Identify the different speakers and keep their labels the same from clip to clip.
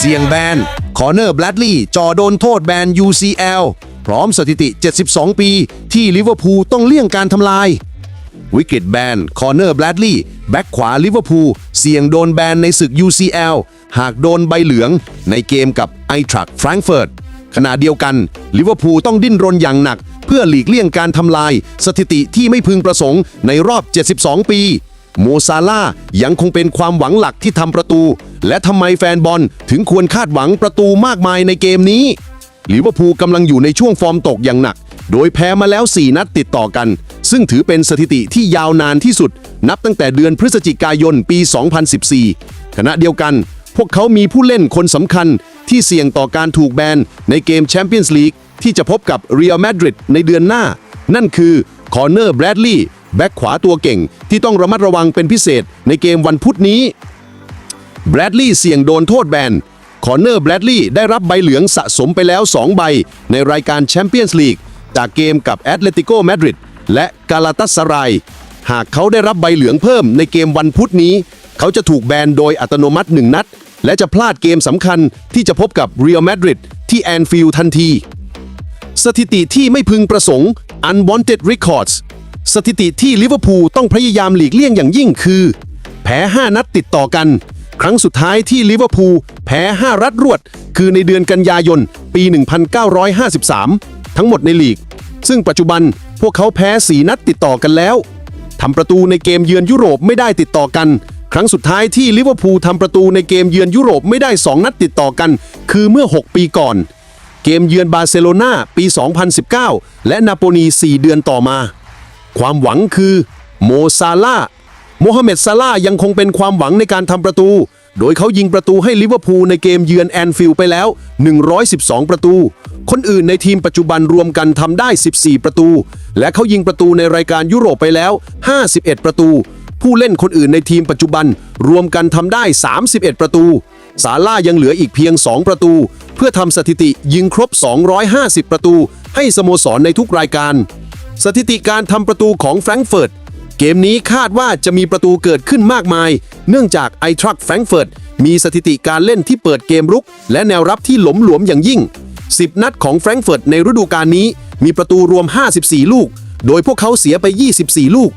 Speaker 1: เสียงแบนคอเนอร์แบลดลีย์จ่อโดนโทษแบน UCL พร้อมสถิติ 72 ปี ที่ลิเวอร์พูลต้องเลี่ยงการทำลาย วิกฤตแบนคอเนอร์แบลดลีย์แบ็กขวาลิเวอร์พูลเสี่ยงโดนแบนในศึก UCL หากโดนใบเหลืองในเกมกับไอทรัคแฟรงเฟิร์ตขณะเดียวกันลิเวอร์พูลต้องดิ้นรนอย่างหนัก เพื่อหลีกเลี่ยงการทำลาย สถิติที่ไม่พึงประสงค์ในรอบ 72 ปี โมซาลายังคงเป็นความหวังหลักที่ทำประตู และทำไมแฟนบอลถึงควรคาดหวังประตูมากมายในเกมนี้ลิเวอร์พูลกำลังอยู่ในช่วงฟอร์มตกอย่างหนัก โดยแพ้มาแล้ว 4 นัดติดต่อกัน ซึ่งถือเป็นสถิติที่ยาวนานที่สุด นับตั้งแต่เดือนพฤศจิกายนปี 2014 ขณะเดียวกัน พวกเขามีผู้เล่นคนสำคัญที่เสี่ยงต่อการถูกแบนในเกมแชมเปี้ยนส์ลีกที่จะพบกับเรอัลมาดริดในเดือนหน้า นั่นคือคอร์เนอร์แบรดลีย์ แบ็กขวาตัวเก่งที่ต้องระมัดระวังเป็นพิเศษในเกมวันพุธนี้แบรดลีย์เสี่ยงโดนโทษแบนคอเนอร์แบรดลีย์ได้รับใบเหลืองสะสมไปแล้ว 2 ใบ ในรายการแชมเปี้ยนส์ลีกจากเกมกับแอตเลติโกมาดริดและกาลาตัสราย หากเขาได้รับใบเหลืองเพิ่มในเกมวันพุธนี้ เขาจะถูกแบนโดยอัตโนมัติ 1 นัด และจะพลาดเกมสำคัญที่จะพบกับเรอัลมาดริดที่แอนฟิลด์ทันที สถิติที่ไม่พึงประสงค์ unwanted records สถิติที่ลิเวอร์พูลต้องพยายามหลีกเลี่ยงอย่างยิ่งคือ แพ้ 5 นัดติดต่อกัน ครั้งสุดท้ายที่ลิเวอร์พูลแพ้ 5 รัดรวด คือในเดือนกันยายน ปี 1953 ทั้งหมดในลีก ซึ่งปัจจุบันพวกเขาแพ้ 4 นัดติดต่อกันแล้วทำประตูในเกมเยือนยุโรปไม่ได้ติดต่อกัน ครั้งสุดท้ายที่ลิเวอร์พูลทำประตูในเกมเยือนยุโรปไม่ได้ 2 นัดติดต่อกัน คือเมื่อ 6 ปีก่อน เกมเยือนบาร์เซโลนาปี 2019 และนาโปลี4 เดือนต่อมา ความหวังคือโมซาลาโมฮัมเหม็ดซาลายังคงเป็นความหวังในการทำประตู โดยเขายิงประตูให้ลิเวอร์พูลในเกมเยือนแอนฟิลด์ไปแล้ว 112 ประตู คนอื่นในทีมปัจจุบันรวมกันทำได้ 14 ประตู และเขายิงประตูในรายการยุโรปไปแล้ว 51 ประตู ผู้เล่นคนอื่นในทีมปัจจุบันรวมกันทำได้ 31 ประตูซาร่ายังเหลืออีกเพียง 2 ประตู เพื่อทำสถิติยิงครบ 250 ประตู ให้สโมสรในทุกรายการ สถิติการทำประตูของแฟรงก์เฟิร์ตเกมนี้คาดว่าจะมีประตูเกิดขึ้นมากมาย เนื่องจากไอทรัคแฟรงก์เฟิร์ตมีสถิติการเล่นที่เปิดเกมรุก และแนวรับที่หลมหลวมอย่างยิ่ง 10 นัดของแฟรงก์เฟิร์ตในฤดูกาลนี้ มีประตูรวม 54 ลูก โดยพวกเขาเสียไป 24 ลูก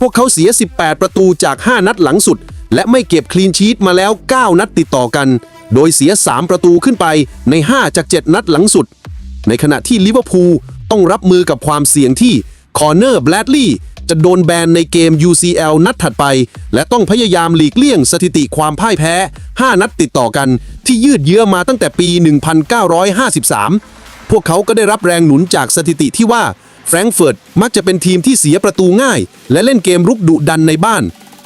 Speaker 1: พวกเขาเสีย 18 ประตูจาก 5 นัดหลังสุด และไม่เก็บคลีนชีตมาแล้ว 9 นัดติดต่อกัน โดยเสีย 3 ประตูขึ้นไปใน 5 จาก 7 นัดหลังสุด ในขณะที่ลิเวอร์พูล ต้องรับมือกับความเสี่ยงที่คอร์เนอร์แบลดลีย์จะโดนแบนในเกม UCL นัดถัดไป และต้องพยายามหลีกเลี่ยงสถิติความพ่ายแพ้ 5 นัดติดต่อกัน ที่ยืดเยื้อมาตั้งแต่ปี 1953 พวกเขาก็ได้รับแรงหนุนจากสถิติที่ว่าแฟรงก์เฟิร์ตมักจะเป็นทีมที่เสียประตูง่าย และเล่นเกมรุกดุดันในบ้าน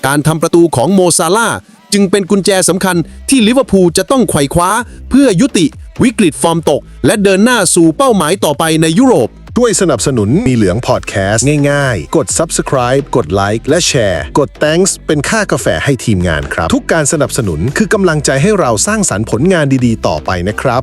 Speaker 1: การทำประตูของโมซาลา จึงเป็นกุญแจสำคัญที่ลิเวอร์พูลจะต้องไขว่คว้า เพื่อยุติวิกฤตฟอร์มตก และเดินหน้าสู่เป้าหมายต่อไปในยุโรป
Speaker 2: ด้วยสนับสนุนมีเหลืองพอดแคสต์ง่ายๆ กด subscribe กดไลค์และแชร์ กด thanks เป็นค่ากาแฟให้ทีมงานครับ ทุกการสนับสนุนคือกำลังใจให้เราสร้างสรรค์ผลงานดีๆ ต่อไปนะครับ